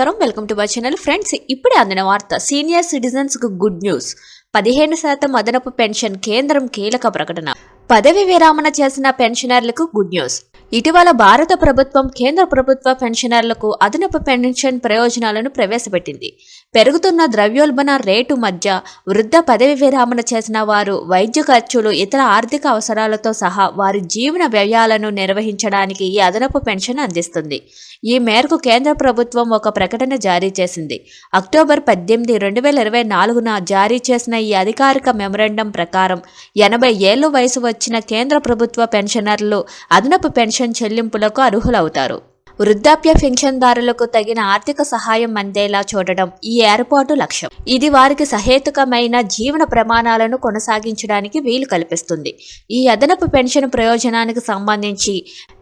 నమస్కారం. Welcome to my channel friends ఇప్పుడే అందిన వార్త సీనియర్ సిటిజన్స్కు గుడ్ న్యూస్ పదిహేను శాతం అదనపు పెన్షన్ కేంద్రం కీలక ప్రకటన. పదవి విరామణ చేసిన పెన్షనర్లకు గుడ్ న్యూస్ ఇటీవల భారత ప్రభుత్వం కేంద్ర ప్రభుత్వ పెన్షనర్లకు అదనపు పెన్షన్ ప్రయోజనాలను ప్రవేశపెట్టింది. పెరుగుతున్న ద్రవ్యోల్బణ రేటు మధ్య వృద్ధ పదవి విరామణ చేసిన వారు వైద్య ఖర్చులు ఇతర ఆర్థిక అవసరాలతో సహా వారి జీవన వ్యయాలను నిర్వహించడానికి ఈ అదనపు పెన్షన్ అందిస్తుంది. ఈ మేరకు కేంద్ర ప్రభుత్వం ఒక ప్రకటన జారీ చేసింది. అక్టోబర్ పద్దెనిమిది రెండు వేల ఇరవై నాలుగున జారీ చేసిన ఈ అధికారిక మెమరాండం ప్రకారం ఎనభై ఏళ్ళు వయసు వచ్చిన కేంద్ర ప్రభుత్వ పెన్షనర్లు అదనపు పెన్షన్ చెల్లింపులకు అర్హులవుతారు. వృద్ధాప్య పెన్షన్దారులకు తగిన ఆర్థిక సహాయం అందేలా చూడడం ఈ ఏర్పాటు లక్ష్యం. ఇది వారికి సహేతుకమైన జీవన ప్రమాణాలను కొనసాగించడానికి వీలు కల్పిస్తుంది. ఈ అదనపు పెన్షన్ ప్రయోజనానికి సంబంధించి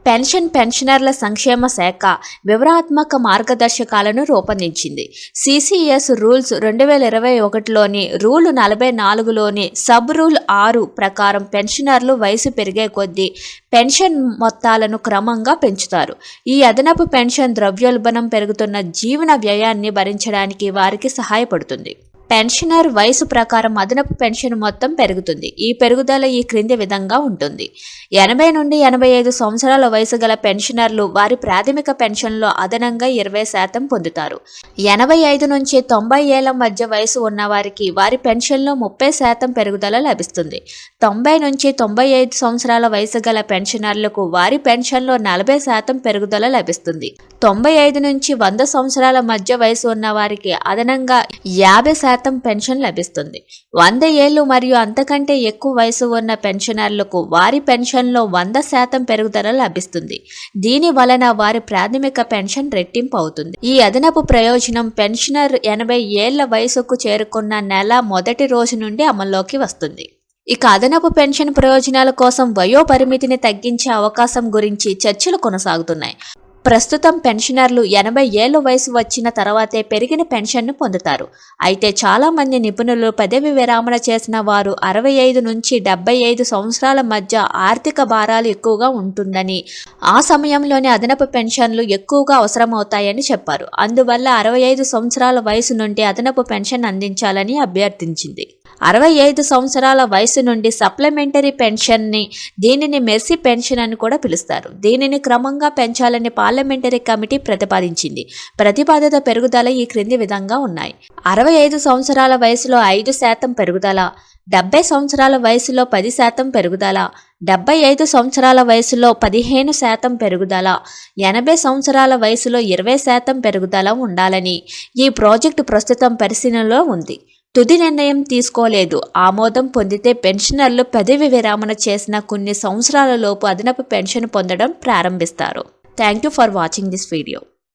పెన్షన్ పెన్షనర్ల సంక్షేమ శాఖ వివరాత్మక మార్గదర్శకాలను రూపొందించింది. సిసిఎస్ రూల్స్ రెండు వేల ఇరవై ఒకటిలోని రూల్ నలభై నాలుగులోని సబ్ రూల్ ఆరు ప్రకారం పెన్షనర్లు వయసు పెరిగే కొద్దీ పెన్షన్ మొత్తాలను క్రమంగా పెంచుతారు. ఈ అదనపు పెన్షన్ ద్రవ్యోల్బణం పెరుగుతున్న జీవన వ్యయాన్ని భరించడానికి వారికి సహాయపడుతుంది. పెన్షనర్ వయసు ప్రకారం అదనపు పెన్షన్ మొత్తం పెరుగుతుంది. ఈ పెరుగుదల ఈ క్రింది విధంగా ఉంటుంది. ఎనభై నుండి ఎనభై ఐదు సంవత్సరాల వయసు గల పెన్షనర్లు వారి ప్రాథమిక పెన్షన్లో అదనంగా ఇరవై శాతం పొందుతారు. ఎనభై ఐదు నుంచి తొంభై ఏళ్ళ మధ్య వయసు ఉన్న వారికి వారి పెన్షన్లో ముప్పై శాతం పెరుగుదల లభిస్తుంది. తొంభై నుంచి తొంభై ఐదు సంవత్సరాల వయసు గల పెన్షనర్లకు వారి పెన్షన్లో నలభై శాతం పెరుగుదల లభిస్తుంది. తొంభై ఐదు నుంచి వంద సంవత్సరాల మధ్య వయసు ఉన్న వారికి అదనంగా యాభై శాతం పెన్షన్ లభిస్తుంది. వంద ఏళ్ళు మరియు అంతకంటే ఎక్కువ వయసు ఉన్న పెన్షనర్లకు వారి పెన్షన్లో వంద శాతం పెరుగుదల లభిస్తుంది. దీని వలన వారి ప్రాథమిక పెన్షన్ రెట్టింపు అవుతుంది. ఈ అదనపు ప్రయోజనం పెన్షనర్ ఎనభై ఏళ్ళ వయసుకు చేరుకున్న నెల మొదటి రోజు నుండి అమల్లోకి వస్తుంది. ఇక అదనపు పెన్షన్ ప్రయోజనాల కోసం వయో పరిమితిని తగ్గించే అవకాశం గురించి చర్చలు కొనసాగుతున్నాయి. ప్రస్తుతం పెన్షనర్లు ఎనభై ఏళ్ళ వయసు వచ్చిన తర్వాతే పెరిగిన పెన్షన్ను పొందుతారు. అయితే చాలా మంది నిపుణులు పదవి విరామణ చేసిన వారు అరవై ఐదు నుంచి డెబ్బై ఐదు సంవత్సరాల మధ్య ఆర్థిక భారాలు ఎక్కువగా ఉంటుందని ఆ సమయంలోనే అదనపు పెన్షన్లు ఎక్కువగా అవసరమవుతాయని చెప్పారు. అందువల్ల అరవై ఐదు సంవత్సరాల వయసు నుండి అదనపు పెన్షన్ అందించాలని అభ్యర్థించింది. అరవై ఐదు సంవత్సరాల వయసు నుండి సప్లిమెంటరీ పెన్షన్ని దీనిని మెస్సీ పెన్షన్ అని కూడా పిలుస్తారు. దీనిని క్రమంగా పెంచాలని పార్లమెంటరీ కమిటీ ప్రతిపాదించింది. ప్రతిపాదిత పెరుగుదల ఈ క్రింది విధంగా ఉన్నాయి. అరవై ఐదు సంవత్సరాల వయసులో ఐదు శాతం పెరుగుదల డెబ్బై సంవత్సరాల వయసులో పది శాతం పెరుగుదల డెబ్బై ఐదు సంవత్సరాల వయసులో పదిహేను శాతం పెరుగుదల ఎనభై సంవత్సరాల వయసులో ఇరవై శాతం పెరుగుదల ఉండాలని ఈ ప్రాజెక్టు ప్రస్తుతం పరిశీలనలో ఉంది. తుది నిర్ణయం తీసుకోలేదు. ఆమోదం పొందితే పెన్షనర్లు పదవి విరామణ చేసిన కొన్ని సంవత్సరాల లోపు అదనపు పెన్షన్ పొందడం ప్రారంభిస్తారు. Thank you for watching this video.